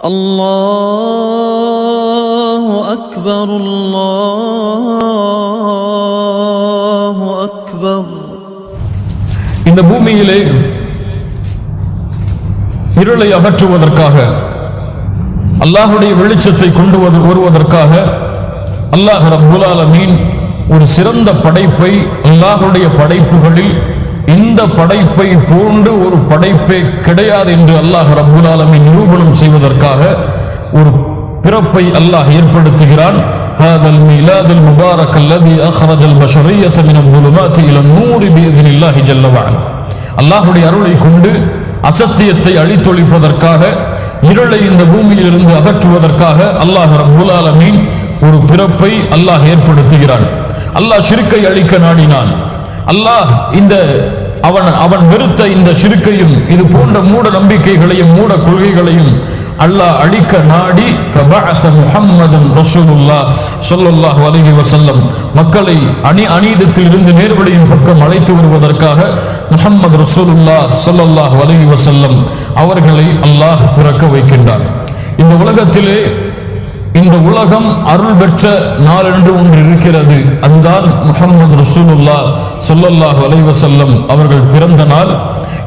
الله أكبر الله أكبر இந்த பூமியிலே இருளை அகற்றுவதற்காக அல்லாஹுடைய வெளிச்சத்தை கொண்டு வந்து வருவதற்காக அல்லாஹ் ரப்புல் ஆலமீன் ஒரு சிறந்த படைப்பை அல்லாஹுடைய படைப்புகளில் இந்த படைப்பை போன்று ஒரு படைப்பே கிடையாது என்று அல்லாஹ் ரப்புல் ஆலமீன் நிரூபணம் செய்வதற்காக ஒரு பிறப்பை அல்லாஹ் ஏற்படுத்துகிறான் هذا الميلاد المبارك الذي أخرج البشرية من الظلمات إلى النور بإذن الله جل وعلا அல்லாஹுடைய அருளை கொண்டு அசத்தியத்தை அழித்தொழிப்பதற்காக இருளை இந்த பூமியிலிருந்து அகற்றுவதற்காக அல்லாஹ் ரப்புல் ஆலமீன் ஒரு பிறப்பை அல்லாஹ் ஏற்படுத்துகிறான் அல்லாஹ் ஷிருக்கை அழிக்க நாடினான் அல்லாஹ் இந்த அவன் அவன் வெறுத்த இந்த சிறுக்கையும் இது போன்ற மூட நம்பிக்கைகளையும் மூட கொள்கைகளையும் அல்லாஹ் அழிக்க நாடி ஃபபஅஸ முஹம்மதன் ரசூலுல்லா சொல்லல்லாஹ் அலைஹி வசல்லம் மக்களை அணி அநீதத்தில் இருந்து நேர்வழியின் பக்கம் அழைத்து வருவதற்காக முஹம்மது ரசூலுல்லா ஸல்லல்லாஹு அலைஹி வசல்லம் அவர்களை அல்லாஹ் பிறக்க வைக்கின்றான். இந்த உலகத்திலே இந்த உலகம் அருள் பெற்ற நாள் என்று ஒன்று இருக்கிறது அதுதான் முகமது ரசூலுல்லா சொல்லல்லாஹ் வலைவசல்லம் அவர்கள் பிறந்த நாள்.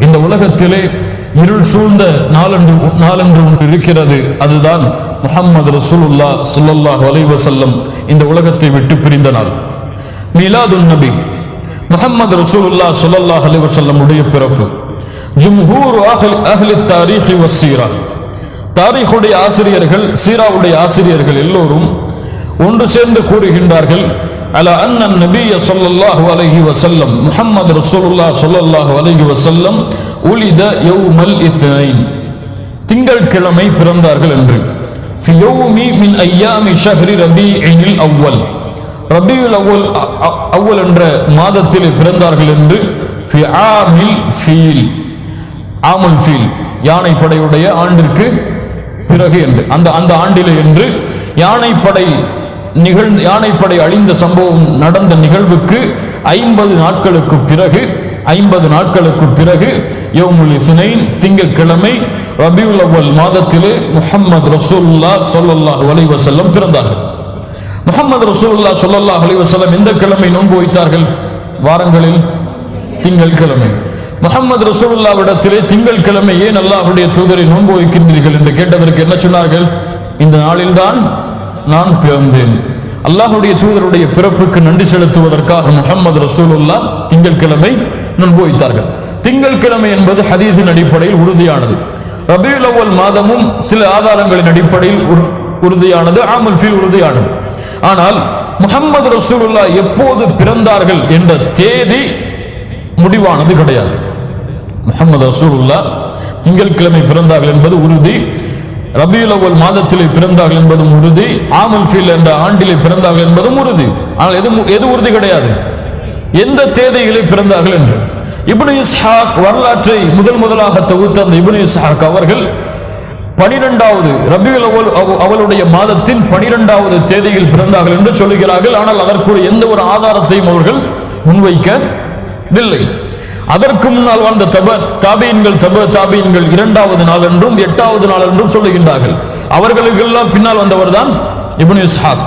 இந்த உலகத்திலே இருள் சூழ்ந்த நாளன்று நாளன்று ஒன்று இருக்கிறது அதுதான் முகமது ரசூலுல்லா சொல்லல்லாஹ் வலைவசல்லம் இந்த உலகத்தை விட்டு பிரிந்த நாள். மீலாதுன் நபி முகமது ரசூலுல்லா சொல்லல்லாஹ் அலைஹி உடைய பிறப்பு. ஜும்ஹூர் அஹ்லி தாரீஹி வசீரா. தாரீஹுடைய ஆசிரியர்கள் சீராவுடைய ஆசிரியர்கள் எல்லோரும் ஒன்று சேர்ந்து கூறுகின்றார்கள் அல அன்னன் நபிய சொல்லல்லாஹு அலஹி வசல்லம் முஹம்மது ரசூலுல்லா சொல்லல்லாஹு அலஹி வசல்லம் உலித யௌமல் இத்னைன். திங்கட்கிழமை பிறந்தார்கள் என்று. ஃபி யௌமி மின் ஐயாமி ஷஹ்ரி ரபீஇல் அவ்வல். ரபியுல் அவ்வல் அவ்வல் என்ற மாதத்தில் பிறந்தார்கள் என்று. ஃபி ஆமில் ஃபீல். ஆமுல் ஃபீல் யானை படையுடைய ஆண்டிற்கு பிறகு என்று. அந்த அந்த ஆண்டிலே என்று யானைப்படை நிகழ் யானைப்படை அழிந்த சம்பவம் நடந்த நிகழ்வுக்கு ஐம்பது நாட்களுக்கு பிறகு ஐம்பது நாட்களுக்கு பிறகு யோமுல் இஸ்னைன் திங்கட்கிழமை ரபியுல் அவ்வல் மாதத்திலே முஹம்மது ரசூல்லா சொல்லல்லா அலைஹி பிறந்தார்கள். முகமது ரசூல்லா சொல்லல்லா அலைஹி எந்த கிழமை நோன்பு வைத்தார்கள்? வாரங்களில் திங்கட்கிழமை. முகமது ரசூல்லாவிடத்திலே திங்கள் கிழமை ஏன் அல்லாஹுடைய தூதரை நோன்பு வைக்கின்றீர்கள் என்று கேட்டதற்கு என்ன சொன்னார்கள்? இந்த நாளில்தான் நான் பிறந்தேன். அல்லாஹுடைய தூதருடைய பிறப்புக்கு நன்றி செலுத்துவதற்காக முகமது ரசூலுல்லா திங்கட்கிழமை நோன்பு வைத்தார்கள். திங்கட்கிழமை என்பது ஹதீஸின் அடிப்படையில் உறுதியானது. ரபியுல் அவ்வல் மாதமும் சில ஆதாரங்களின் அடிப்படையில் உறுதியானது ஆமுல் ஃபீல் உறுதியானது. ஆனால் முகமது ரசூலுல்லா எப்போது பிறந்தார்கள் என்ற தேதி முடிவானது கிடையாது. முகமது ரசூலுல்லா திங்கட்கிழமை பிறந்தார்கள் என்பது உறுதி. ரபியுல் அவ்வல் மாதத்திலே பிறந்தார்கள் என்பதும் உறுதி. ஆமல் ஃபீல் என்ற ஆண்டிலே பிறந்தார்கள் என்பதும் உறுதி. ஆனால் எது எது உறுதி கிடையாது? எந்த தேதியிலே பிறந்தார்கள் என்று. இப்னு இஸ்ஹாக் வரலாற்றை முதல் முதலாக தொகுத்த அந்த இப்னு இஸ்ஹாக் அவர்கள் பனிரெண்டாவது ரபியுல் அவல் அவளுடைய மாதத்தின் பனிரெண்டாவது தேதியில் பிறந்தார்கள் என்று சொல்லுகிறார்கள். ஆனால் அதற்குரிய எந்த ஒரு ஆதாரத்தையும் அவர்கள் முன்வைக்கவில்லை. அதற்கு முன்னால் வாழ்ந்த தப தாபீன்கள் தப தாபீன்கள் இரண்டாவது நாள் என்றும் எட்டாவது நாள் என்றும் சொல்லுகின்றார்கள். அவர்களுக்கெல்லாம் பின்னால் வந்தவர் தான் இப்னு இஸ்ஹாக்.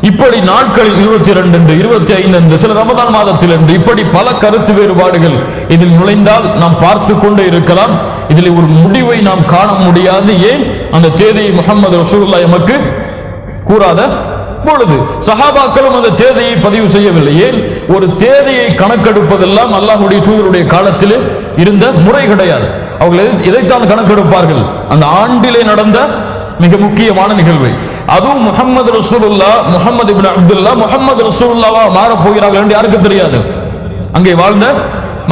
இப்படி நாட்களில் இருபத்தி இரண்டு என்று இருபத்தி ஐந்து என்று சில ரமதான் மாதத்தில் என்று இப்படி பல கருத்து வேறுபாடுகள் இதில் நுழைந்தால் நாம் பார்த்து கொண்டே இருக்கலாம். இதில் ஒரு முடிவை நாம் காண முடியாது. ஏன்? அந்த தேதியை முகமது ரசூல்லா எமக்கு கூறாத அப்பொழுது சஹாபாக்களும் அந்த தேதியை பதிவு செய்யவில்லை. ஏன்? ஒரு தேதியை கணக்கெடுப்பதெல்லாம் அல்லாஹுடைய தூதருடைய காலத்திலே இருந்த முறை கிடையாது. அவர்கள் இதைத்தான் எதைத்தான் கணக்கெடுப்பார்கள்? அந்த ஆண்டிலே நடந்த மிக முக்கியமான நிகழ்வு. அதுவும் Muhammad Rasulullah Muhammad ibn Abdullah Muhammad ரசூலுல்லாவா மாறப் போகிறார்கள் என்று யாருக்கும் தெரியாது. அங்கே வாழ்ந்த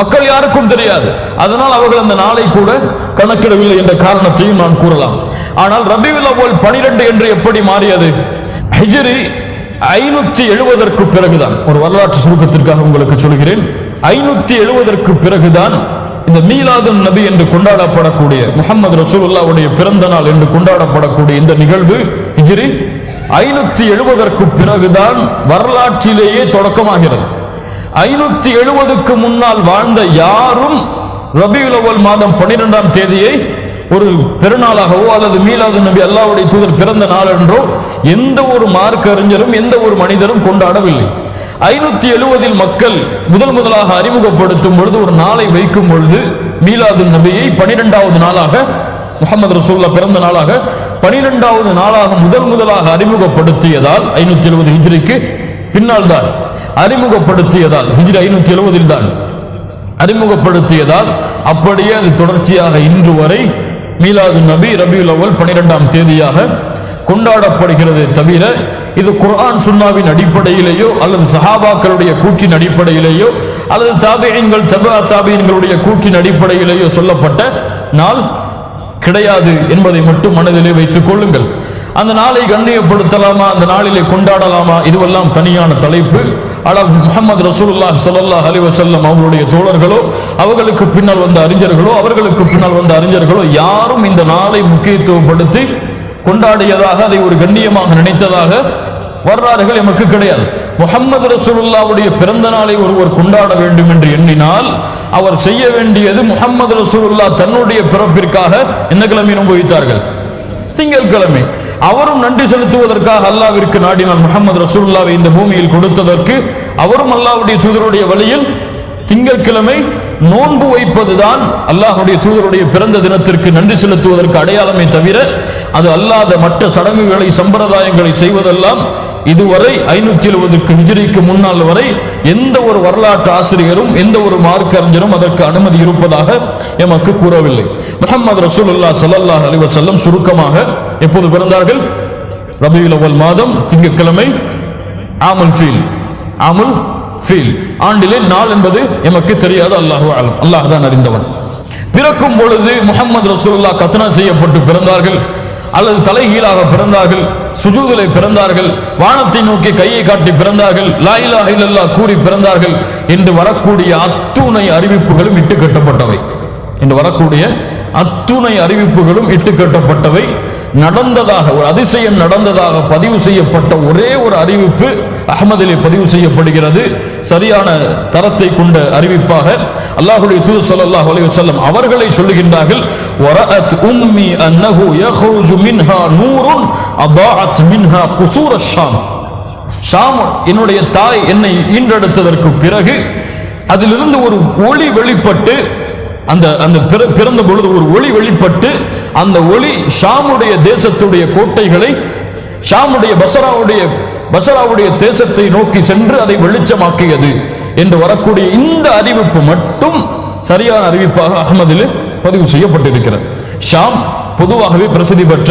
மக்கள் யாருக்கும் தெரியாது. அதனால் அவர்கள் அந்த நாளை கூட கணக்கிடவில்லை என்ற காரணத்தையும் நான் கூறலாம். ஆனால் ரபியுல் போல் பனிரெண்டு என்று எப்படி மாறியது? ஹிஜரி ஐநூத்தி எழுபதற்கு பிறகுதான். ஒரு வரலாற்று சுருக்கத்திற்காக உங்களுக்கு சொல்கிறேன். ஐநூத்தி எழுபதற்கு பிறகுதான் இந்த மீலாதுன் நபி என்று கொண்டாடப்படக்கூடிய முகமது ரசூலுல்லாவுடைய பிறந்த நாள் என்று கொண்டாடப்படக்கூடிய இந்த நிகழ்வு ஹிஜிரி ஐநூத்தி எழுபதற்கு பிறகுதான் வரலாற்றிலேயே தொடக்கமாகிறது. ஐநூத்தி எழுபதுக்கு முன்னால் வாழ்ந்த யாரும் ரபி மாதம் பன்னிரெண்டாம் தேதியை ஒரு பெருநாளாகவோ அல்லது மீலாது நபி அல்லாவுடைய தூதர் பிறந்த நாள் என்றோ எந்த ஒரு மார்க் அறிஞரும் எந்த ஒரு மனிதரும் கொண்டாடவில்லை. ஐநூத்தி எழுவதில் மக்கள் முதல் முதலாக அறிமுகப்படுத்தும் பொழுது ஒரு நாளை வைக்கும் பொழுது மீலாது நபியை பனிரெண்டாவது நாளாக முகமது ரசூல்லா பிறந்த நாளாக பனிரெண்டாவது நாளாக முதல் முதலாக அறிமுகப்படுத்தியதால் ஐநூத்தி எழுபது ஹிஜ்ரிக்கு பின்னால் தான் அறிமுகப்படுத்தியதால் ஹிஜ்ரி ஐநூத்தி எழுபதில் தான் அறிமுகப்படுத்தியதால் அப்படியே அது தொடர்ச்சியாக இன்று வரை மீலாது நபி ரபியுல் அவல் பனிரெண்டாம் தேதியாக கொண்டாடப்படுகிறது தவிர இது குர்ஆன் சுன்னாவின் அடிப்படையிலேயோ அல்லது சஹாபாக்களுடைய கூற்றின் அடிப்படையிலேயோ அல்லது தாபியன்கள் தபா தாபியன்களுடைய கூற்றின் அடிப்படையிலேயோ சொல்லப்பட்ட நாள் கிடையாது என்பதை மட்டும் மனதிலே வைத்துக் கொள்ளுங்கள். அந்த நாளை கண்ணியப்படுத்தலாமா அந்த நாளிலே கொண்டாடலாமா இதுவெல்லாம் தனியான தலைப்பு. ஆனால் முகமது ரசூலுல்லாஹ் சல்லா அலைஹி வஸல்லம் அவர்களுடைய தோழர்களோ அவர்களுக்கு பின்னால் வந்த அறிஞர்களோ அவர்களுக்கு பின்னால் வந்த அறிஞர்களோ யாரும் இந்த நாளை முக்கியத்துவப்படுத்தி கொண்டாடியதாக அதை ஒரு கண்ணியமாக நினைத்ததாக வரலாறுகள் எமக்கு கிடையாது. முகமது ரசூலுல்லாவுடைய பிறந்த நாளை ஒருவர் கொண்டாட வேண்டும் என்று எண்ணினால் அவர் செய்ய வேண்டியது முகமது ரசூலுல்லா தன்னுடைய பிறப்பிற்காக எந்த கிழமை அனுபவித்தார்கள் திங்கட்கிழமை. அவரும் நன்றி செலுத்துவதற்காக அல்லாவிற்கு நாடினால் முகமது ரசூல்லாவை இந்த பூமியில் கொடுத்ததற்கு அவரும் அல்லாவுடைய தூதருடைய வழியில் திங்கட்கிழமை நோன்பு வைப்பதுதான் அல்லாஹுடைய தூதருடைய பிறந்த தினத்திற்கு நன்றி செலுத்துவதற்கு அடையாளமே தவிர அது அல்லாத மற்ற சடங்குகளை சம்பிரதாயங்களை செய்வதெல்லாம் இதுவரை ஐநூத்தி எழுபதுக்கு ஹிஜ்ரிக்கு முன்னால் வரை எந்த ஒரு வரலாற்று ஆசிரியரும் எந்த ஒரு மார்க்கறிஞரும் அதற்கு அனுமதி இருப்பதாக எமக்கு கூறவில்லை. முகமது ரசூலுல்லாஹ் சல்லாஹ் அலிவசல்லம் சுருக்கமாக எப்போது பிறந்தார்கள்? ரபியுல் அவல் மாதம் திங்கட்கிழமை ஆமுல் ஃபீல் ஆமுல் ஃபீல் ஆண்டிலே நாள் என்பது எமக்கு தெரியாது அல்லாஹு ஆலம் அல்லாஹ் தான் அறிந்தவன். பிறக்கும் பொழுது முகமது ரசூல்லா கத்னா செய்யப்பட்டு பிறந்தார்கள். அல்லது தலைகீழாக பிறந்தார்கள் சுஜூதிலே பிறந்தார்கள் வானத்தை நோக்கி கையை காட்டி பிறந்தார்கள் லாயிலா ஹைலல்லா கூறி பிறந்தார்கள். என்று வரக்கூடிய அத்துணை அறிவிப்புகளும் இட்டு கட்டப்பட்டவை. என்று வரக்கூடிய அத்துணை அறிவிப்புகளும் இட்டு கட்டப்பட்டவை. நடந்ததாக ஒரு அதிசயம் நடந்ததாக பதிவு செய்யப்பட்ட ஒரே ஒரு அறிவிப்பு அகமதிலே பதிவு செய்யப்படுகிறது. சரியான தரத்தை கொண்ட அறிவிப்பாக அல்லாஹுடைய தூது சல்லாஹ் அலி வசல்லம் அவர்களை சொல்லுகின்றார்கள் ورأت أمي أنه يخرج منها نور أضاعت منها قصور ஷாம். என்னுடைய தாய் என்னை ஈன்றெடுத்ததற்கு பிறகு அதிலிருந்து ஒரு ஒளி வெளிப்பட்டு அந்த அந்த பிறந்த பொழுது ஒரு ஒளி வெளிப்பட்டு அந்த ஒளி ஷாமுடைய தேசத்துடைய கோட்டைகளை ஷாமுடைய பசராவுடைய பசராவுடைய தேசத்தை நோக்கி சென்று அதை வெளிச்சமாக்கியது என்று வரக்கூடிய இந்த அறிவிப்பு மட்டும் சரியான அறிவிப்பாக அகமதில் பதிவு செய்யப்பட்டிருக்கிறது. ஷாம் பொதுவாகவே பிரசித்தி பெற்ற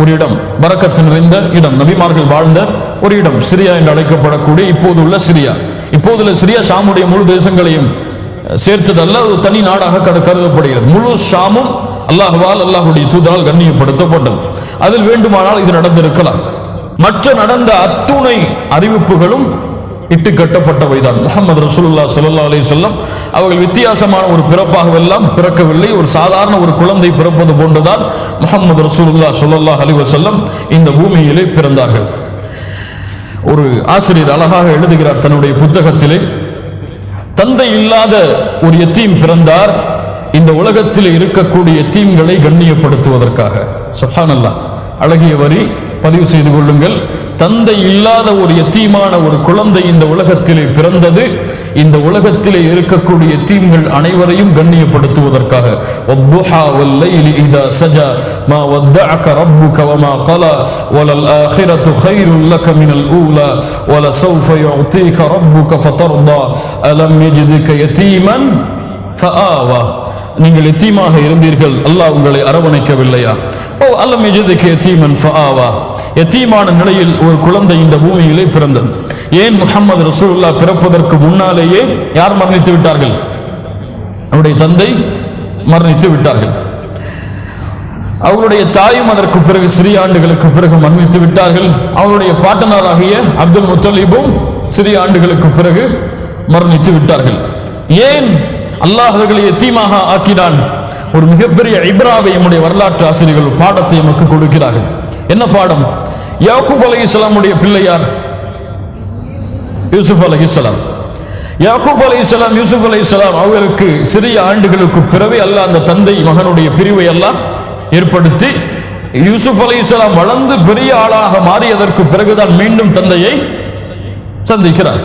ஒரு இடம் வரக்கத்து நிறைந்த இடம் நபிமார்கள் வாழ்ந்த ஒரு இடம் சிரியா என்று அழைக்கப்படக்கூடிய இப்போது உள்ள சிரியா. இப்போதுள்ள சிரியா ஷாமுடைய முழு தேசங்களையும் சேர்த்ததல்ல ஒரு தனி நாடாக கருதப்படுகிறது. முழு ஷாமும் அல்லாஹுவால் அல்லாஹுடைய தூதரால் கண்ணியப்படுத்தப்பட்டது. அதில் வேண்டுமானால் இது நடந்திருக்கலாம். மற்ற நடந்த அத்துணை அறிவிப்புகளும் இட்டு கட்டப்பட்டவைதான். முகமது ரசூல்லா சல்லா அலி சொல்லம் அவர்கள் வித்தியாசமான ஒரு பிறப்பாகவெல்லாம் பிறக்கவில்லை. ஒரு சாதாரண ஒரு குழந்தை பிறப்பது போன்றுதான் முகமது ரசூல்லா சொல்லல்லா அலி வசல்லம் இந்த பூமியிலே பிறந்தார்கள். ஒரு ஆசிரியர் அழகாக எழுதுகிறார் தன்னுடைய புத்தகத்திலே தந்தை இல்லாத ஒரு எத்தீம் பிறந்தார் இந்த உலகத்தில் இருக்கக்கூடிய எத்தீம்களை கண்ணியப்படுத்துவதற்காக சுப்ஹானல்லாஹ் அழகிய வரி பதிவு செய்து கொள்ளுங்கள் தந்தை இல்லாத ஒரு எத்தீமான ஒரு குழந்தை இந்த உலகத்திலே பிறந்தது இந்த உலகத்திலே இருக்கக்கூடிய எத்தீம்கள் அனைவரையும் கண்ணியப்படுத்துவதற்காக வத்துஹா வல்லைலி இதா சஜா ما ودعك ربك وما قلى وللآخرة خير لك من الأولى ولسوف يعطيك ربك فترضى ألم يجدك يتيما فآوى நீங்கள் எத்தீமாக இருந்தீர்கள்? அல்லாஹ் உங்களை அரவணைக்கவில்லையா? ஓ அல்லம் எஜதுக்கு எத்தீமன் ஃபஆவா. எத்தீமான நிலையில் ஒரு குழந்தை இந்த பூமியிலே பிறந்தது. ஏன் முஹம்மது ரசூல்லா பிறப்பதற்கு முன்னாலேயே யார் மரணித்து விட்டார்கள்? அவருடைய தந்தை மரணித்து விட்டார்கள். அவருடைய தாயும் அதற்கு பிறகு சிறிய ஆண்டுகளுக்கு பிறகு மரணித்து விட்டார்கள். அவருடைய பாட்டனாராகிய அப்துல் முத்தலீபும் சிறிய ஆண்டுகளுக்கு பிறகு மரணித்து விட்டார்கள். ஏன் அல்லாஹ் அவர்களை எத்தீமாக ஆக்கினான்? ஒரு மிகப்பெரிய இப்ராவை நம்முடைய வரலாற்று ஆசிரியர்கள் பாடத்தை நமக்கு கொடுக்கிறார்கள். என்ன பாடம்? யாக்கூப் இஸ்லாமுடைய பிள்ளையார் யூசுப் அலைஹிஸ்ஸலாம். யாக்கூப் இஸ்லாம் யூசுப் அலைஹிஸ்ஸலாம் அவர்களுக்கு சிறிய ஆண்டுகளுக்கு பிறகு அல்ல அந்த தந்தை மகனுடைய பிரிவை எல்லாம் ஏற்படுத்தி யூசுப் அலைஹிஸ்ஸலாம் வளர்ந்து பெரிய ஆளாக மாறியதற்கு பிறகுதான் மீண்டும் தந்தையை சந்திக்கிறார்.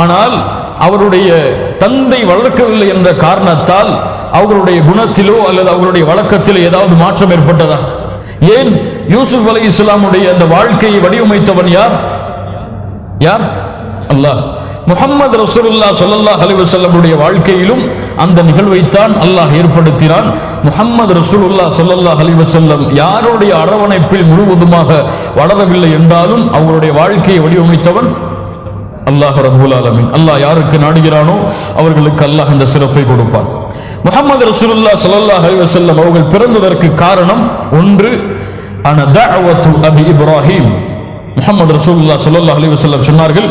ஆனால் அவருடைய தந்தை வளர்க்கவில்லை என்ற காரணத்தால் அவர்களுடைய குணத்திலோ அல்லது அவர்களுடைய வழக்கத்திலோ ஏதாவது மாற்றம் ஏற்பட்டதா? ஏன் யூசுப் அலி இஸ்லாமுடைய அந்த வாழ்க்கையை வடிவமைத்தவன் யார்? யார்? அல்லாஹ். முகமது ரசூலுல்லா சொல்லல்லா அலைஹி செல்லமுடைய வாழ்க்கையிலும் அந்த நிகழ்வைத்தான் அல்லாஹ் ஏற்படுத்தினான். முகமது ரசூலுல்லா சொல்லல்லா அலைஹி செல்லம் யாருடைய அரவணைப்பில் முழுவதுமாக வளரவில்லை என்றாலும் அவருடைய வாழ்க்கையை வடிவமைத்தவன் அல்லாஹ் ரபுல் ஆலமின். அல்லாஹ் யாருக்கு நாடுகிறானோ அவர்களுக்கு அல்லாஹ் அந்த சிறப்பை கொடுப்பான். முகமது ரசூலுல்லா சல்லாஹ் அலைஹி வஸல்லம் அவர்கள் பிறந்ததற்கு காரணம் ஒன்று அன தஅவத்து அபி இப்ராஹிம். முகமது ரசூலுல்லா சல்லாஹ் அலைஹி வஸல்லம் சொன்னார்கள்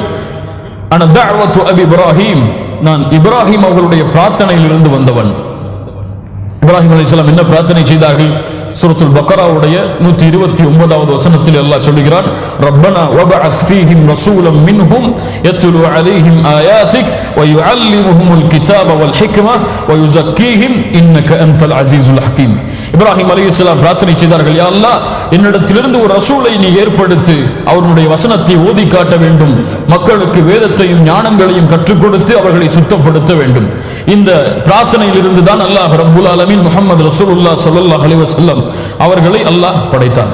அன தஅவத்து அபி இப்ராஹிம். நான் இப்ராஹிம் அவர்களுடைய பிரார்த்தனையிலிருந்து வந்தவன். இப்ராஹிம் அலைஹிஸ்ஸலாம் என்ன பிரார்த்தனை செய்தார்கள்? சூரத்துல் பக்கராவுடைய நூத்தி இருபத்தி ஒன்பதாவது வசனத்தில் அல்லாஹ் சொல்லுகிறான் ரப்பனா வபஅஸ் ஃபீஹிம் ரசூலம் மின்ஹும் யத்லு அலைஹிம் ஆயாத்திக் ويعلمهم الكتاب والحكمة ويزكيهم إنك أنت العزيز الحكيم இப்ராஹிம் அலைஹிஸ்ஸலாம் பிரார்த்தனை செய்தார்கள் யா அல்லாஹ் என்னிடத்திலிருந்து ஒரு ரசூலை நீ ஏற்படுத்து அவருடைய வசனத்தை ஓதி காட்ட வேண்டும். மக்களுக்கு வேதத்தையும் ஞானங்களையும் கற்றுக் கொடுத்து அவர்களை சுத்தப்படுத்த வேண்டும். இந்த பிரார்த்தனையில் இருந்து தான் அல்லாஹ் ரபுல் அலமின் முகமது ரசூலுல்லா சல்லா அலி வசல்லம் அவர்களை அல்லாஹ் படைத்தான்.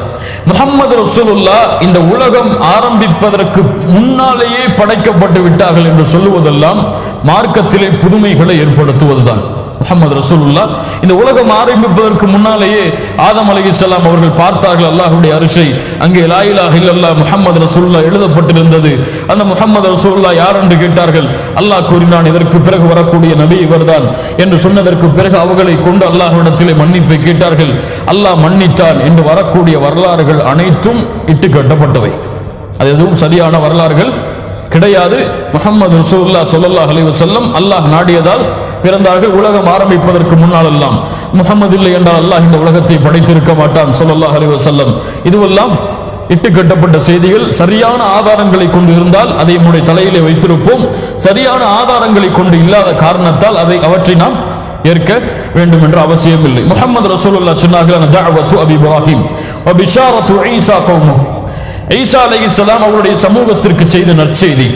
முகமது ரசூலுல்லா இந்த உலகம் ஆரம்பிப்பதற்கு முன்னாலேயே படைக்கப்பட்டு விட்டார்கள் என்று சொல்லுவதெல்லாம் மார்க்கத்திலே புதுமைகளை ஏற்படுத்துவதுதான். முகமது ரசூலுல்லா. இந்த உலகம் ஆரம்பிப்பதற்கு முன்னாலேயே ஆதம் அலைஹிஸ்ஸலாம் அவர்கள் பார்த்தார்கள் அல்லாஹுடைய அரிசை அங்கே லா இல்லல்லா முகமது ரசூல்லா எழுதப்பட்டிருந்தது. அந்த முகமது ரசூல்லா யார் என்று கேட்டார்கள்? அல்லாஹ் கூறினான் இதற்கு பிறகு வரக்கூடிய நபி இவர்தான் என்று சொன்னதற்கு பிறகு அவர்களை கொண்டு அல்லாஹ்விடத்திலே மன்னிப்பை கேட்டார்கள். அல்லாஹ் மன்னித்தான் என்று வரக்கூடிய வரலாறுகள் அனைத்தும் இட்டு கட்டப்பட்டவை. அது எதுவும் சரியான வரலாறுகள் கிடையாது. முகமது ரசூல்லா சொல்லல்லாஹ் அலைஹி வஸல்லம் அல்லாஹ் நாடியதால் பிறந்தார்கள் உலகம் ஆரம்பிப்பதற்கு முன்னால் எல்லாம். முகமது இல்லை என்றால் அல்லாஹ் இந்த உலகத்தை படைத்திருக்க மாட்டான் ஸல்லல்லாஹு அலைஹி செல்லம் இதுவெல்லாம் இட்டு கட்டப்பட்ட செய்திகள் சரியான ஆதாரங்களை கொண்டு இருந்தால் அதை நம்முடைய தலையிலே வைத்திருப்போம். சரியான ஆதாரங்களை கொண்டு இல்லாத காரணத்தால் அதை அவற்றை நாம் ஏற்க வேண்டும் என்ற அவசியம் இல்லை. முகமது ரசூலுல்லா சொன்னார்கள் "அன அபி இப்ராஹிம் ஈசா கௌமு ஈசா அவருடைய சமூகத்திற்கு செய்த நற்செய்தி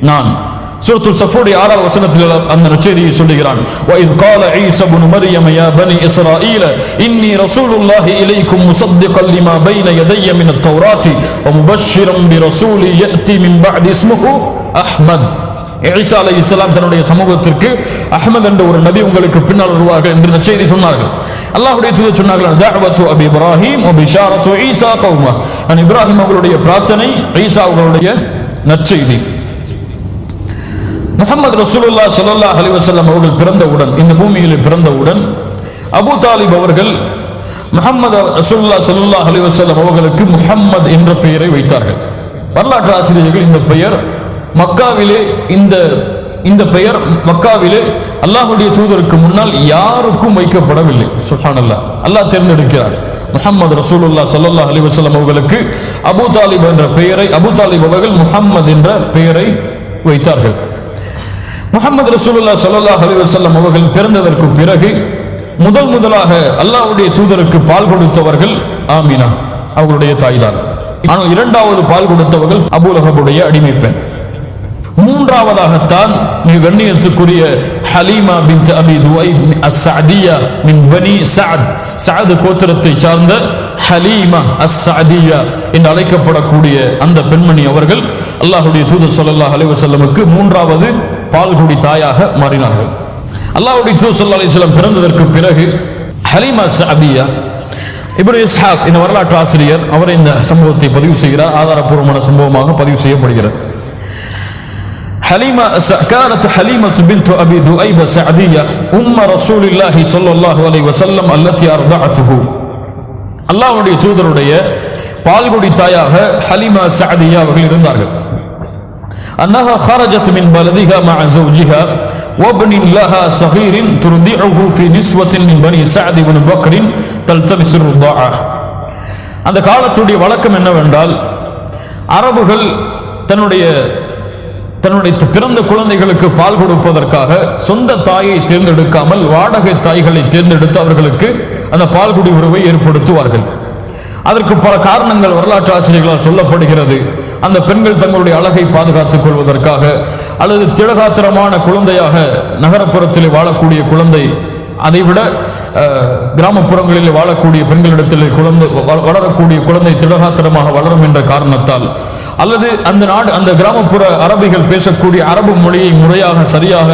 நான் சூரத்துல் சஃபுடைய ஆறாவது வசனத்தில் அந்த நற்செய்தியை சொல்லுகிறான் وَإِذْ قَالَ عِيسَى ابْنُ مَرْيَمَ يَا بَنِي إِسْرَائِيلَ إِنِّي رَسُولُ اللَّهِ إِلَيْكُمْ مُصَدِّقًا لِمَا بَيْنَ يَدَيَّ مِنَ التَّوْرَاةِ وَمُبَشِّرًا بِرَسُولٍ يَأْتِي مِنْ بَعْدِ اسْمُهُ أحمد ஈசா அலை இஸ்லாம் தன்னுடைய சமூகத்திற்கு அஹ்மத் என்ற ஒரு நபி உங்களுக்கு பின்னால் வருவார்கள் என்று நற்செய்தி சொன்னார்கள் அல்லாஹ்வுடைய தூதர் சொன்னார்கள் தஅவத்து அபி இப்ராஹிம் வ பிஷாரத்து ஈசா கௌம நான் இப்ராஹிம் அவர்களுடைய பிரார்த்தனை ஈசா அவர்களுடைய நற்செய்தி முகமது ரசூலுல்லா சல்லா அலி வசல்லம் அவர்கள் பிறந்தவுடன் இந்த பூமியில் பிறந்தவுடன் அபூ தாலிப் அவர்கள் முகமது ரசூல்லா சல்லா அலி வசல்லம் அவர்களுக்கு முஹம்மத் என்ற பெயரை வைத்தார்கள். வரலாற்று ஆசிரியர்கள் இந்த பெயர் மக்காவிலே இந்த இந்த பெயர் மக்காவிலே அல்லாஹுடைய தூதருக்கு முன்னால் யாருக்கும் வைக்கப்படவில்லை. சுப்ஹானல்லாஹ் அல்லாஹ் தேர்ந்தெடுக்கிறார். முகமது ரசூலுல்லாஹ் சல்லா அலி வஸல்லம் அவர்களுக்கு அபூ தாலிப் என்ற பெயரை அபூ தாலிப் அவர்கள் முகம்மது என்ற பெயரை வைத்தார்கள். முகமது ரசூலுல்லா சல்லாஹ் அலி வசல்லம் அவர்கள் பிறந்ததற்கு பிறகு முதல் முதலாக அல்லாவுடைய தூதருக்கு பால் கொடுத்தவர்கள் ஆமினா அவர்களுடைய தாய்தான். ஆனால் இரண்டாவது பால் கொடுத்தவர்கள் அபுலகபுடைய அடிமை பெண். மூன்றாவதாகத்தான் மிக கண்ணியத்துக்குரிய ஹலீமா பின் அபி துவை அஸ்ஸஅதியா மின் பனி சஅத் சஅத் கோத்திரத்தை சார்ந்த ஹலீமா அஸ்ஸஅதியா என்று அழைக்கப்படக்கூடிய அந்த பெண்மணி அவர்கள் அல்லாஹுடைய தூதர் ஸல்லல்லாஹு அலைவசல்லமுக்கு மூன்றாவது பால்குடி தாயாக மாறினார்கள் அல்லாஹ்வுடைய தூதர் ஸல்லல்லாஹு அலைஹி வஸல்லம் பிறந்ததற்கு பிறகு ஹலீமா அஸ்ஸஅதியா இப்னு இஸ்ஹாக் இந்த வரலாற்று ஆசிரியர் அவர் இந்த சம்பவத்தை பதிவு செய்கிறார் ஆதாரப்பூர்வமான சம்பவமாக பதிவு செய்யப்படுகிறது حليمة كانت حليمة بنت أبي دؤيب سعدية أم رسول الله صلى الله عليه وسلم التي أرضعته அல்லாஹ்வுடைய தூதருடைய பால்குடி தாயாக ஹலிமா சஅதியா அவர்கள் இருந்தார்கள் أنها خرجت من بلدها مع زوجها وابن لها صغير ترضعه في نسوة من بني سعد بن بكر تلتمس الرضاعة அந்த காலத்துடைய வழக்கம் என்னவென்றால் அரபுகள் தன்னுடைய தன்னுடைய பிறந்த குழந்தைகளுக்கு பால் கொடுப்பதற்காக சொந்த தாயை தேர்ந்தெடுக்காமல் வாடகை தாய்களை தேர்ந்தெடுத்து அவர்களுக்கு அந்த பால்குடி உறவை ஏற்படுத்துவார்கள் அதற்கு பல காரணங்கள் வரலாற்று ஆசிரியர்களால் சொல்லப்படுகிறது அந்த பெண்கள் தங்களுடைய அழகை பாதுகாத்துக் கொள்வதற்காக அல்லது திடகாத்திரமான குழந்தையாக நகரப்புறத்தில் வாழக்கூடிய குழந்தை அதைவிட கிராமப்புறங்களில் வாழக்கூடிய பெண்களிடத்தில் குழந்தை வ- வளரக்கூடிய குழந்தை திடகாத்திரமாக வளரும் என்ற காரணத்தால் அல்லது அந்த நாடு அந்த கிராமப்புற அரபிகள் பேசக்கூடிய அரபு மொழியை முறையாக சரியாக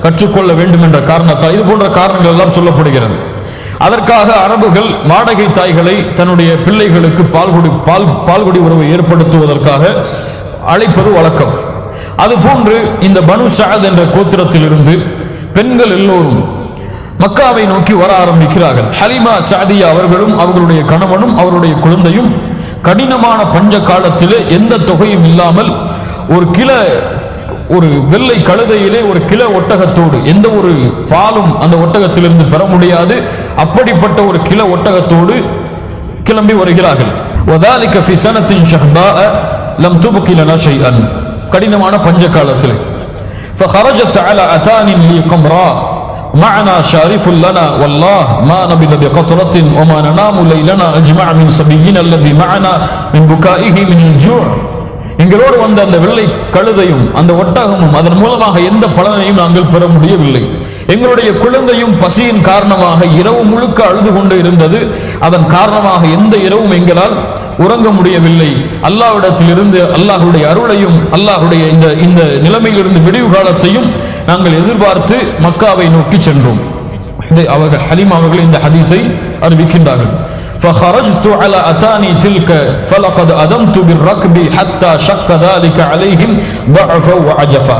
கற்றுக்கொள்ள வேண்டும் என்ற காரணத்தால் இது போன்ற காரணங்கள் எல்லாம் சொல்லப்படுகிறது. அதற்காக அரபுகள் மாடகை தாய்களை தன்னுடைய பிள்ளைகளுக்கு பால்குடி பால் பால்குடி உறவை ஏற்படுத்துவதற்காக அழைப்பது வழக்கம். அதுபோன்று இந்த பனு சாத் என்ற கோத்திரத்திலிருந்து பெண்கள் எல்லோரும் மக்காவை நோக்கி வர ஆரம்பிக்கிறார்கள். ஹலிமா சாதியா அவர்களும் அவர்களுடைய கணவனும் அவருடைய குழந்தையும் கடினமான பஞ்ச காலத்திலே எந்த தொகையும் இல்லாமல் ஒரு கில ஒரு வெள்ளை கழுதையிலே ஒரு கிலோ ஒட்டகத்தோடு எந்த ஒரு பாலும் அந்த ஒட்டகத்திலிருந்து பெற முடியாது அப்படிப்பட்ட ஒரு கிலோ ஒட்டகத்தோடு கிளம்பி வருகிறார்கள் وذلك في سنة شهباء لم تبق لنا شيئا கடினமான பஞ்ச காலத்திலே فخرجت على أتان لي قمراء معنا شارف لنا والله ما نبذ بقطرة وما ننام ليلنا أجمع من صبينا الذي معنا من بكائه من الجوع எங்களோடு வந்த அந்த வெள்ளை கழுதையும் அந்த ஒட்டகமும் அதன் மூலமாக எந்த பலனையும் நாங்கள் பெற முடியவில்லை. எங்களுடைய குழந்தையும் பசியின் காரணமாக இரவு முழுக்க அழுது கொண்டு இருந்தது. அதன் காரணமாக எந்த இரவும் எங்களால் உறங்க முடியவில்லை. அல்லாஹ்விடத்திலிருந்து அல்லாஹுடைய அருளையும் அல்லாஹுடைய இந்த இந்த நிலைமையிலிருந்து விடிவு காலத்தையும் நாங்கள் எதிர்பார்த்து மக்காவை நோக்கி சென்றோம். இது அவர்கள் ஹலீம் அவர்கள் இந்த ஹதீத்தை அறிவிக்கின்றார்கள். فخرجت على أتاني تلك فلقد أدمت بالركب حتى شق ذلك عليهم ضعفا وعجفا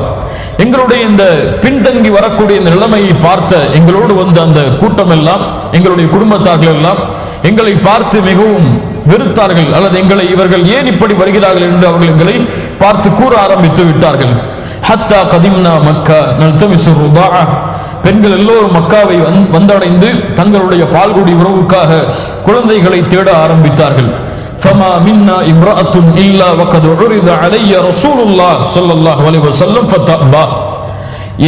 எங்களுடைய இந்த பின்தங்கி வரக்கூடிய இந்த நிலைமையை பார்த்த எங்களோடு வந்த அந்த கூட்டம் எல்லாம் எங்களுடைய குடும்பத்தார்கள் எல்லாம் எங்களை பார்த்து மிகவும் வெறுத்தார்கள் அல்லது எங்களை இவர்கள் ஏன் இப்படி வருகிறார்கள் என்று அவர்கள் எங்களை பார்த்து கூற ஆரம்பித்து விட்டார்கள் ஹத்தா கதிம்னா மக்கா நல்தமிசு ருபாஅ பெண்கள் எல்லோரும் மக்காவை வந்- வந்தடைந்து தங்களுடைய பால்குடி உறவுக்காக குழந்தைகளை தேட ஆரம்பித்தார்கள் فما منا امرأة إلا وقد عرض علي رسول الله صلى الله عليه وسلم فتأبى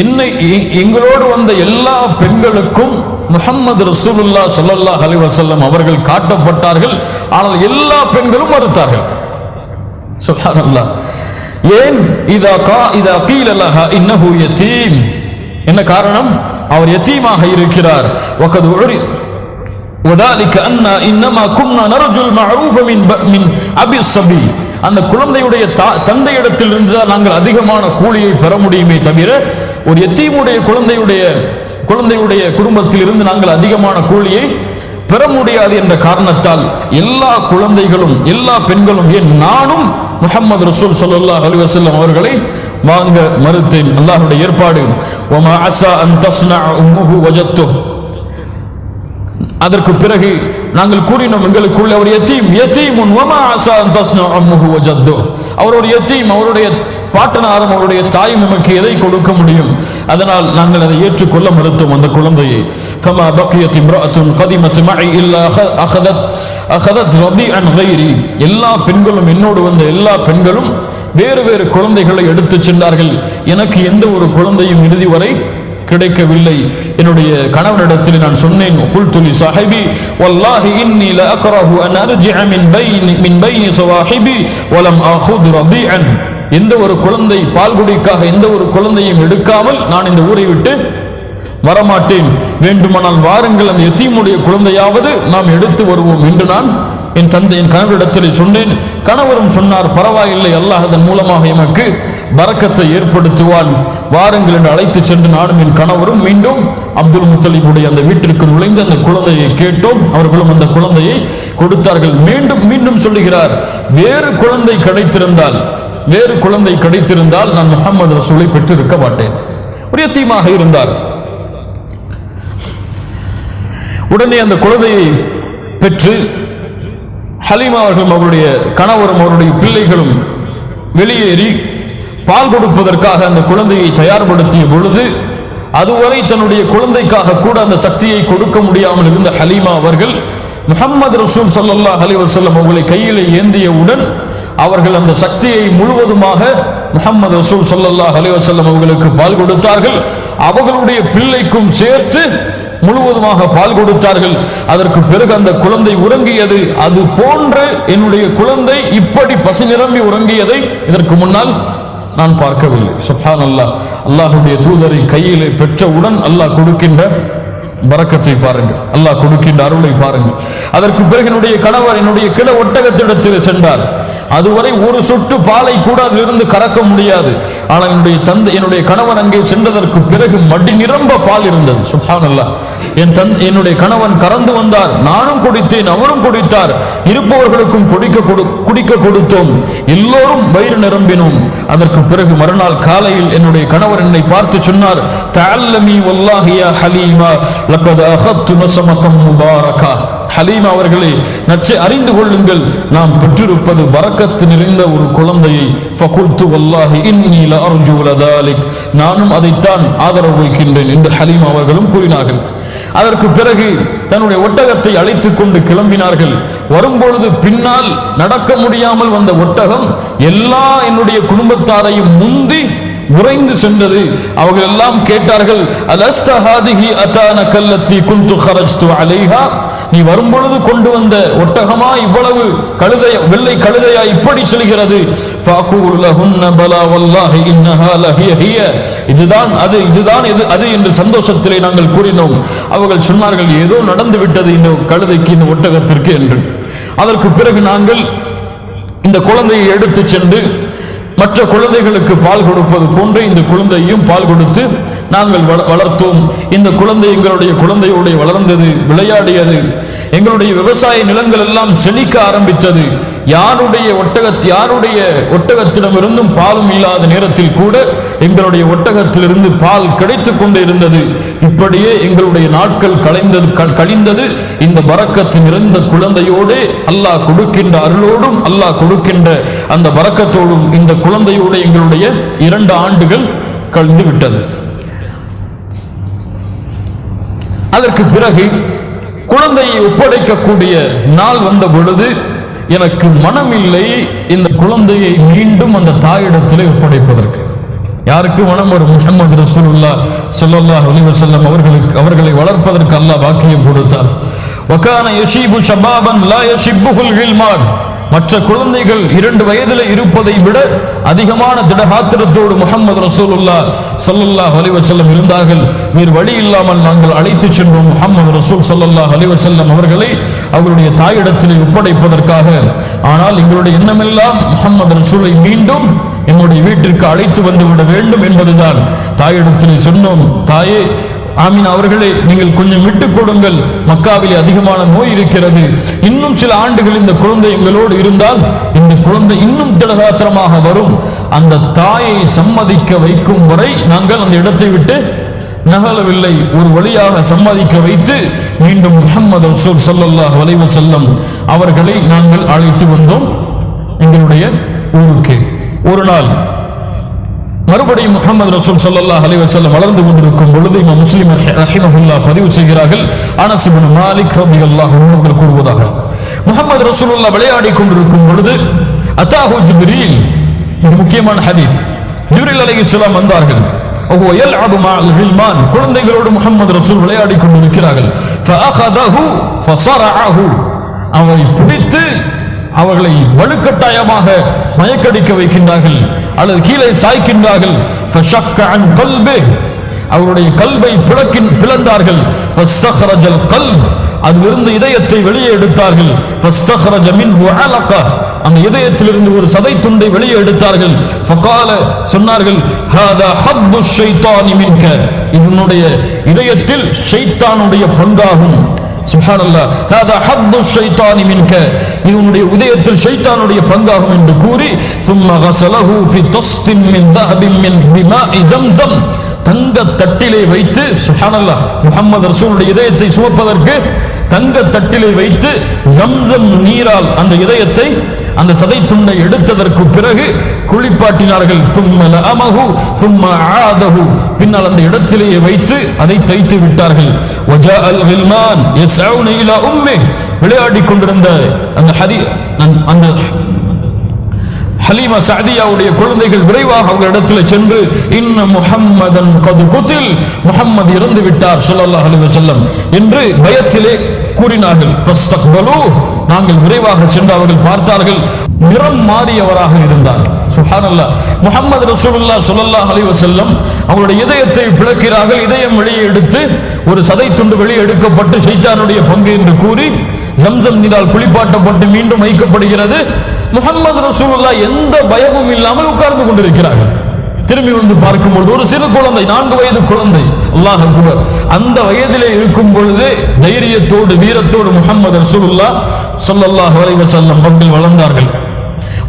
என்னை எ- எங்களோடு வந்த எல்லா பெண்களுக்கும் முஹம்மது ரசூலுல்லா ஸல்லல்லாஹு அலைஹி வஸல்லம் அவர்கள் காட்டப்பட்டார்கள் ஆனால் எல்லா பெண்களும் மறுத்தார்கள் சுப்ஹானல்லாஹ் ஏன் இதா கா இதா கீல லஹா இன்னஹு யதீம் என்ன காரணம் அவர் யதீமாக இருக்கிறார் வகது உரி وذلك أن إنما كنا نرجو المعروف من ب- من أبي الصبي அந்த குழந்தையுடைய தா- தந்தையிடத்தில் இருந்து தான் நாங்கள் அதிகமான கூலியை பெற முடியுமே தவிர ஒரு எத்தீமுடைய குழந்தையுடைய குழந்தையுடைய குடும்பத்தில் இருந்து நாங்கள் அதிகமான கூலியை பெற முடியாது என்ற காரணத்தால் எல்லா குழந்தைகளும் எல்லா பெண்களும் ஏன் நானும் முஹம்மது ரசூல் ஸல்லல்லாஹு அலைஹி வஸல்லம் அவர்களை வாங்க மறுத்தேன் அல்லாஹ்வுடைய ஏற்பாடு வமா அஸா அன் தஸ்னா உம்முஹு வஜத்துஹு அதற்கு பிறகு நாங்கள் கூறினோம் எங்களுக்குள்ள அவர் எத்தீம் எத்தீம் வமா அஸா அன் தஸ்னா உம்முஹு வஜத்து அவர் ஒரு எத்தீம் அவருடைய பாட்டனாரும் அவருடைய தாயும் நமக்கு எதை கொடுக்க முடியும் அதனால் நாங்கள் அதை ஏற்றுக்கொள்ள மறுத்தோம் அந்த குழந்தையை فما بقيت امرأة قدمت معي إلا أخ- أخذت أخذت رضيعا غيري எல்லா பெண்களும் என்னோடு வந்த எல்லா பெண்களும் வேறு வேறு குழந்தைகளை எடுத்துச் சென்றார்கள். எனக்கு எந்த ஒரு குழந்தையும் இறுதி வரை கிடைக்கவில்லை. என்னுடைய கணவனிடத்தில் நான் சொன்னேன் குல்துலி சாஹிபி வல்லாஹி இன்னி ல அக்ரஹு அன் அர்ஜிஅ மின் பைனி மின் பைனி சவாஹிபி வலம் அஹுது ரதிஅன். எந்த ஒரு குழந்தை பால்குடிக்காக எந்த ஒரு குழந்தையும் எடுக்காமல் நான் இந்த ஊரை விட்டு வரமாட்டேன். வேண்டுமானால் வாருங்கள் அந்த எத்தீமுடைய குழந்தையாவது நாம் எடுத்து வருவோம் என்று நான் என் தந்தை என் கணவரிடத்தில் சொன்னேன் கணவரும் சொன்னார் பரவாயில்லை அல்லாஹ் அதன் மூலமாக எமக்கு பறக்கத்தை ஏற்படுத்துவான். வாருங்கள் என்று அழைத்து சென்று நானும் என் கணவரும் மீண்டும் அப்துல் முத்தலிபுடைய அந்த வீட்டிற்கு நுழைந்து அந்த குழந்தையை கேட்டோம். அவர்களும் அந்த குழந்தையை கொடுத்தார்கள். மீண்டும் மீண்டும் சொல்லுகிறார் வேறு குழந்தை கிடைத்திருந்தால் வேறு குழந்தை கிடைத்திருந்தால் நான் முகமது ரசூலை பெற்றிருக்க மாட்டேன். ஒரு எத்தியமாக இருந்தார். உடனே அந்த குழந்தையை பெற்று ஹலீமா அவர்களும் அவருடைய கணவரும் அவருடைய பிள்ளைகளும் வெளியேறி பால் கொடுப்பதற்காக அந்த குழந்தையை தயார்படுத்திய பொழுது அதுவரை தன்னுடைய குழந்தைக்காக கூட அந்த சக்தியை கொடுக்க முடியாமல் இருந்த ஹலீமா அவர்கள் முஹம்மது ரசூல் சல்லா அலைஹி செல்லம் அவர்களை கையில் ஏந்தியவுடன் அவர்கள் அந்த சக்தியை முழுவதுமாக முஹம்மது ரசூல் சல்லா அலைஹி செல்லம் அவர்களுக்கு பால் கொடுத்தார்கள். அவர்களுடைய பிள்ளைக்கும் சேர்த்து முழுவதுமாக பால் கொடுத்தார்கள். அதற்கு பிறகு அந்த குழந்தை உறங்கியது. அது போன்று என்னுடைய குழந்தை இப்படி பசி நிரம்பி உறங்கியதை இதற்கு முன்னால் நான் பார்க்கவில்லை. சுஹான் அல்லாஹ் அல்லாஹுடைய தூதரை கையிலே பெற்றவுடன் அல்லாஹ் கொடுக்கின்ற பறக்கத்தை பாருங்கள். அல்லாஹ் கொடுக்கின்ற அருளை பாருங்கள். அதற்கு பிறகு என்னுடைய கணவர் என்னுடைய கிள ஒட்டகத்திடத்தில் சென்றார். அதுவரை ஒரு சொட்டு பாலை கூட அதிலிருந்து கறக்க முடியாது. ஆனால் என்னுடைய தந்தை என்னுடைய கணவன் அங்கே சென்றதற்கு பிறகு மடி நிரம்ப பால் இருந்தது. சுப்ஹான் என் தன் என்னுடைய கணவன் கறந்து வந்தார். நானும் குடித்தேன் அவரும் குடித்தார். இருப்பவர்களுக்கும் குடிக்க கொடு குடிக்க கொடுத்தோம். எல்லோரும் வயிறு நிரம்பினோம். அதற்கு பிறகு மறுநாள் காலையில் என்னுடைய கணவர் என்னை பார்த்து சொன்னார் தாலமி வல்லாஹியா ஹலீமா லக்கத் அஹத்து நஸமத்தம் முபாரகா. ஹலீமா அவர்களே நச்சை அறிந்து கொள்ளுங்கள். நாம் பெற்றிருப்பது வரக்கத்து நிறைந்த ஒரு குழந்தையை. ஃபகுல்து வல்லாஹி இன்னி லஅர்ஜு லதாலிக். நானும் அதைத்தான் ஆதரவு வைக்கின்றேன் என்று ஹலீமா அவர்களும் கூறினார்கள். அதற்கு பிறகு தன்னுடைய ஒட்டகத்தை அழைத்து கொண்டு கிளம்பினார்கள். வரும்பொழுது பின்னால் நடக்க முடியாமல் வந்த ஒட்டகம் எல்லா என்னுடைய குடும்பத்தாரையும் முந்தி உறைந்து சென்றது. அவர்கள் எல்லாம் கேட்டார்கள் அலஸ்த ஹாதிஹி அதான கல்லத்தி குந்து ஹரஜ்து அலைஹா? நீ வரும்பொழுது கொண்டு வந்த ஒட்டகமா இவ்வளவு கழுதை வெள்ளை கழுதையா இப்படி செல்கிறது? இதுதான் அது இதுதான் இது அது என்று சந்தோஷத்திலே நாங்கள் கூறினோம். அவர்கள் சொன்னார்கள் ஏதோ நடந்து விட்டது இந்த கழுதைக்கு இந்த ஒட்டகத்திற்கு என்று. அதற்கு பிறகு நாங்கள் இந்த குழந்தையை எடுத்து சென்று மற்ற குழந்தைகளுக்கு பால் கொடுப்பது போன்று இந்த குழந்தையும் பால் கொடுத்து நாங்கள் வள- வளர்த்தோம். இந்த குழந்தை எங்களுடைய குழந்தையோடு வளர்ந்தது விளையாடியது. எங்களுடைய விவசாய நிலங்கள் எல்லாம் செழிக்க ஆரம்பித்தது. யாருடைய ஒட்டகத் யாருடைய ஒட்டகத்திடமிருந்தும் பாலும் இல்லாத நேரத்தில் கூட எங்களுடைய ஒட்டகத்திலிருந்து பால் கிடைத்து கொண்டு இருந்தது. இப்படியே எங்களுடைய நாட்கள் கலைந்தது கழிந்தது. இந்த பறக்கத்து நிறைந்த குழந்தையோடு அல்லாஹ் கொடுக்கின்ற அருளோடும் அல்லாஹ் கொடுக்கின்ற அந்த பறக்கத்தோடும் இந்த குழந்தையோடு எங்களுடைய இரண்டு ஆண்டுகள் கழிந்து விட்டது அதற்கு பிறகு குழந்தையை ஒப்படைக்கக்கூடிய நாள் வந்த பொழுது எனக்கு மனமில்லை இந்த குழந்தையை மீண்டும் அந்த தாயிடத்திலே ஒப்படைப்பதற்கு. யாருக்கு மனம் வரும்? முகமது ரசூலுல்லா சொல்லல்லா அலிவர் செல்லம் அவர்களுக்கு அவர்களை வளர்ப்பதற்கு அல்லாஹ் பாக்கியம் கொடுத்தார். வக்கான யஷீபு ஷபாபன் லா யஷிப்புஹுல் ஹில்மான் மற்ற குழந்தைகள் இரண்டு வயதில் இருப்பதை விட அதிகமான திடகாத்திரத்தோடு முகமது ரசூலுல்லா சல்லல்லா அலிவசல்லம் இருந்தார்கள். வேறு வழி இல்லாமல் நாங்கள் அழைத்து சென்றோம். முகமது ரசூல் சல்லல்லா அலிவசல்லம் அவர்களை அவர்களுடைய தாயிடத்திலே ஒப்படைப்பதற்காக. ஆனால் எங்களுடைய எண்ணமெல்லாம் முகமது ரசூலை மீண்டும் என்னுடைய வீட்டிற்கு அழைத்து வந்து விட வேண்டும் என்பதுதான். தாயிடத்திலே சொன்னோம் தாயே ஆமீன். அவர்களே நீங்கள் கொஞ்சம் விட்டு கொடுங்கள். மக்காவிலே அதிகமான நோய் இருக்கிறது. இன்னும் சில ஆண்டுகள் இந்த குழந்தை எங்களோடு இருந்தால் இந்த குழந்தை இன்னும் திடகாத்திரமாக வரும். அந்த தாயை சம்மதிக்க வைக்கும் வரை நாங்கள் அந்த இடத்தை விட்டு நகலவில்லை. ஒரு வழியாக சம்மதிக்க வைத்து மீண்டும் முகமது ரசூல் ஸல்லல்லாஹு வலைவு செல்லம் அவர்களை நாங்கள் அழைத்து வந்தோம். எங்களுடைய ஊருக்கு. ஒரு நாள் மறுபடியும் முகமது ரசூல் சல்லா அலிவசல்லம் வளர்ந்து கொண்டிருக்கும் பொழுது இமாம் முஸ்லிம் ரஹிமஹுல்லா பதிவு செய்கிறார்கள் அனசிபின் மாலிக் ரபி அல்லாஹ் அவர்கள் கூறுவதாக. முகமது ரசூலுல்லா விளையாடி கொண்டிருக்கும் பொழுது அத்தாஹு ஜிப்ரீல் இது முக்கியமான ஹதீஸ். ஜிப்ரீல் அலி இஸ்லாம் வந்தார்கள். குழந்தைகளோடு முகமது ரசூல் விளையாடி கொண்டிருக்கிறார்கள். அவரை பிடித்து அவர்களை வலுக்கட்டாயமாக மயக்கடிக்க வைக்கின்றார்கள். அல்லது கீழே சாய்க்கின்றார்கள். அவருடைய கல்வை பிளக்கின் பிளந்தார்கள். அதிலிருந்து இதயத்தை வெளியே எடுத்தார்கள். அந்த இதயத்திலிருந்து ஒரு சதை துண்டை வெளியே எடுத்தார்கள். சொன்னார்கள் இதனுடைய இதயத்தில் ஷைத்தானுடைய பங்காகும். இவனுடைய உதயத்தில் ஷைத்தானுடைய பங்காகும் என்று கூறி தங்க தட்டிலே வைத்து சுஹானல்லா முகமது ரசூலுடைய இதயத்தை சுமப்பதற்கு தங்க தட்டிலே வைத்து ஜம்சம் நீரால் அந்த இதயத்தை அந்த சதை துண்டை எடுத்ததற்கு பிறகு குளிப்பாட்டினார்கள் சும்மல அமகு சும்மா ஆதகு பின்னால் அந்த இடத்திலேயே வைத்து அதை தைத்து விட்டார்கள். ஒஜா அல் வில்மான் எஸ் உம்மே விளையாடி கொண்டிருந்த அந்த ஹதி அந்த ஹலீமா சாதியாவுடைய குழந்தைகள் விரைவாக அவங்க இடத்துல சென்று இன்ன முஹம்மதன் கது குத்தில் முஹம்மது இறந்து விட்டார் ஸல்லல்லாஹு அலைஹி வஸல்லம் என்று பயத்திலே கூறினார்கள். நாங்கள் விரைவாக சென்று அவர்கள் பார்த்தார்கள். நிறம் மாறியவராக இருந்தார். சுஹானல்லா. முகமது ரசூலுல்லா ஸல்லல்லாஹு அலைஹி செல்லம் அவருடைய இதயத்தை பிளக்கிறார்கள். இதயம் வெளியே எடுத்து ஒரு சதை துண்டு வெளியே எடுக்கப்பட்டு சைத்தானுடைய பங்கு என்று கூறி ஜம்சம் நீரால் குளிப்பாட்டப்பட்டு மீண்டும் வைக்கப்படுகிறது. முகமது ரசூலுல்லா எந்த பயமும் இல்லாமல் உட்கார்ந்து கொண்டிருக்கிறார்கள். திரும்பி வந்து பார்க்கும் பொழுது ஒரு சிறு குழந்தை நான்கு வயது குழந்தை அல்லாஹ் குபர் அந்த வயதிலே இருக்கும் பொழுது தைரியத்தோடு வீரத்தோடு முகமது ரசூலுல்லா சொல்லல்லாஹ் வரைவ செல்லம் வளர்ந்தார்கள்.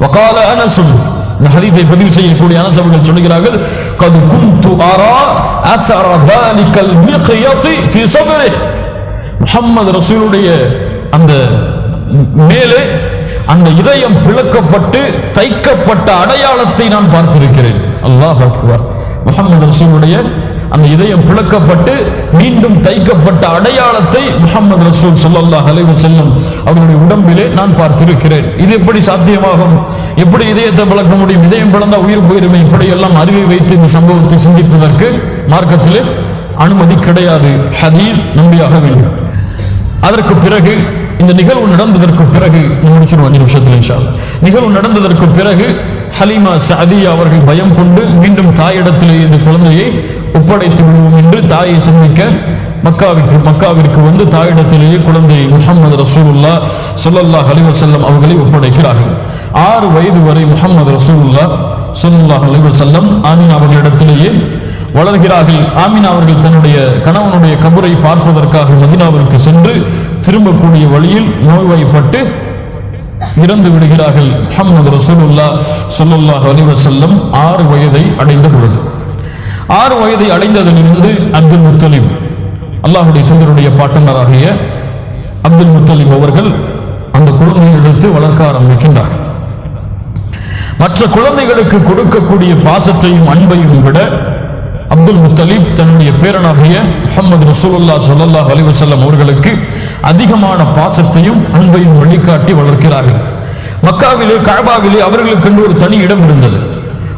வகால அனசும் இந்த ஹதீத்தை பதிவு செய்யக்கூடிய அனஸ் சொல்கிறார்கள் கது குந்து ஆரா அசர தாலிக்கல் மிக்யதி ஃபி சதரி முஹம்மது ரசூலுடைய அந்த மேலே அந்த இதயம் பிளக்கப்பட்டு தைக்கப்பட்ட அடையாளத்தை நான் பார்த்திருக்கிறேன். அல்லாஹ் அக்பர். முகமது ரசூலுடைய அந்த இதயம் பிளக்கப்பட்டு மீண்டும் தைக்கப்பட்ட அடையாளத்தை முகமது ரசூல் ஸல்லல்லாஹு அலைஹி செல்லும் அவருடைய உடம்பிலே நான் பார்த்திருக்கிறேன். இது எப்படி சாத்தியமாகும்? எப்படி இதயத்தை பிளக்க முடியும்? இதயம் பிளந்தா உயிர் போயிருமே? இப்படி எல்லாம் அறிவை வைத்து இந்த சம்பவத்தை சிந்திப்பதற்கு மார்க்கத்திலே அனுமதி கிடையாது. ஹதீஸ் நம்பியாக வேண்டும். அதற்கு பிறகு இந்த நிகழ்வு நடந்ததற்கு பிறகு முடிச்சிடும் அஞ்சு நிமிஷத்தில் இன்ஷா நிகழ்வு நடந்ததற்கு பிறகு ஹலீமா சஅதியா அவர்கள் பயம் கொண்டு மீண்டும் தாயிடத்திலே இந்த குழந்தையை ஒப்படைத்து விடுவோம் என்று தாயை சந்திக்க மக்காவிற்கு மக்காவிற்கு வந்து தாயிடத்திலேயே குழந்தையை முஹம்மது ரசூலுல்லா சொல்லல்லா அலைஹி செல்லம் அவர்களை ஒப்படைக்கிறார்கள். ஆறு வயது வரை முகமது ரசூலுல்லா சொல்லல்லா ஹலிவர் செல்லம் ஆமீன் அவர்களிடத்திலேயே வளர்கிறார்கள். ஆமீன் அவர்கள் தன்னுடைய கணவனுடைய கபரை பார்ப்பதற்காக மதினாவிற்கு சென்று திரும்பக்கூடிய வழியில் நோய்வாய்ப்பட்டு இறந்து விடுகிறார்கள். முகமது ரசூலுல்லா சொல்லுல்லா அலிவ செல்லம் ஆறு வயதை அடைந்த பொழுது. ஆறு வயதை அடைந்ததிலிருந்து அப்துல் முத்தலிம் அல்லாஹுடைய தூதருடைய பாட்டனராகிய அப்துல் முத்தலிம் அவர்கள் அந்த குழந்தையை எடுத்து வளர்க்க ஆரம்பிக்கின்றார்கள் மற்ற குழந்தைகளுக்கு கொடுக்கக்கூடிய பாசத்தையும் அன்பையும் விட அப்துல் முத்தலீப் தன்னுடைய பேரனாகிய முகமது ரசூலுல்லா சொல்லல்லா அலிவசல்லம் அவர்களுக்கு அதிகமான பாசத்தையும் அன்பையும் வழிகாட்டி வளர்க்கிறார்கள். மக்காவிலே கஅபாவிலே அவர்களுக்கென்று ஒரு தனி இடம் இருந்தது.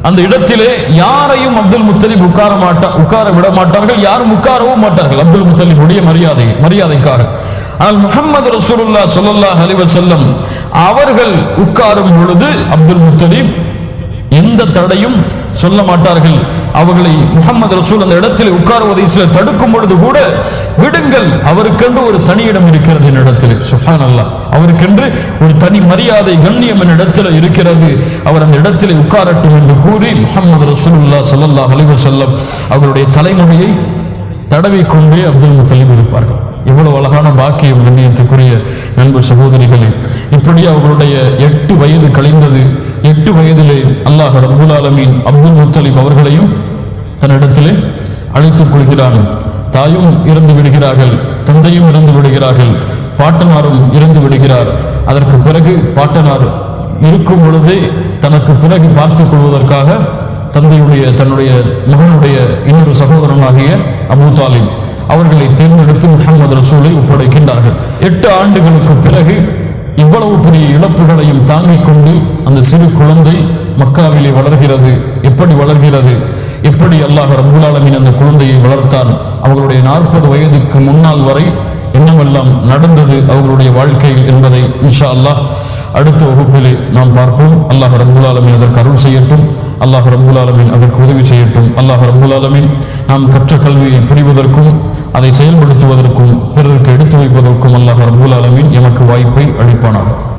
அந்த இடத்திலே யாரையும் அப்துல் முத்தலிப் உட்கார மாட்டா உட்கார விட மாட்டார்கள். யாரும் உட்காரவும் மாட்டார்கள். அப்துல் முத்தலிபுடைய மரியாதை மரியாதைக்காக. ஆனால் முகமது ரசூலுல்லா ஸல்லல்லாஹு அலைஹி செல்லம் அவர்கள் உட்காரும் பொழுது அப்துல் முத்தலிப் எந்த தடையும் சொல்ல மாட்டார்கள். அவர்களை முகமது ரசூல் அந்த இடத்தில் உட்காருவதை சில தடுக்கும் பொழுது கூட விடுங்கள். அவருக்கென்று ஒரு தனி இடம் இருக்கிறது என்னிடத்தில் சுஹான் அல்லா அவருக்கென்று ஒரு தனி மரியாதை கண்ணியம் என்னிடத்தில் இருக்கிறது. அவர் அந்த இடத்தில் உட்காரட்டும் என்று கூறி முகமது ரசூலுல்லாஹ் ஸல்லல்லாஹு அலைஹி செல்லம் அவருடைய தலைமுடியை தடவிக்கொண்டே அப்துல் முத்தலிப் இருப்பார்கள். இவ்வளவு அழகான பாக்கியம் கண்ணியத்துக்குரிய நண்பு சகோதரிகளே. இப்படி அவர்களுடைய எட்டு வயது கழிந்தது. எட்டு வயதிலே அல்லாஹ் ரபுல் ஆலமீன் அப்துல் முத்தலிப் அவர்களையும் தன்னிடத்திலே அழைத்துக் கொள்கிறான். தாயும் இறந்து விடுகிறார்கள் தந்தையும் இறந்து விடுகிறார்கள் பாட்டனாரும் இறந்து விடுகிறார். அதற்கு பிறகு பாட்டனார் இருக்கும் பொழுதே தனக்கு பிறகு பார்த்துக் கொள்வதற்காக தந்தையுடைய தன்னுடைய மகனுடைய இன்னொரு சகோதரனாகிய அபு தாலிம் அவர்களை தேர்ந்தெடுத்து முகமது ரசூலை ஒப்படைக்கின்றார்கள். எட்டு ஆண்டுகளுக்கு பிறகு இவ்வளவு பெரிய இழப்புகளையும் தாங்கிக் கொண்டு அந்த சிறு குழந்தை மக்காவிலே வளர்கிறது. எப்படி வளர்கிறது? எப்படி அல்லாஹ் ரபுலாலமின் அந்த குழந்தையை வளர்த்தான்? அவர்களுடைய நாற்பது வயதுக்கு முன்னால் வரை என்னவெல்லாம் நடந்தது அவர்களுடைய வாழ்க்கையில் என்பதை இன்ஷா அல்லாஹ் அடுத்த வகுப்பிலே நாம் பார்ப்போம். அல்லாஹ் ரப்பூல் அதற்கு அருள் செய்யட்டும். அல்லாஹ் ரப்பூல் அதற்கு உதவி செய்யட்டும். அல்லாஹ் ரப்பூல் நாம் கற்ற கல்வியை புரிவதற்கும் அதை செயல்படுத்துவதற்கும் பிறருக்கு எடுத்து வைப்பதற்கும் அல்லாஹ் ரப்பூல் ஆலமீன் எமக்கு வாய்ப்பை அளிப்பானாக.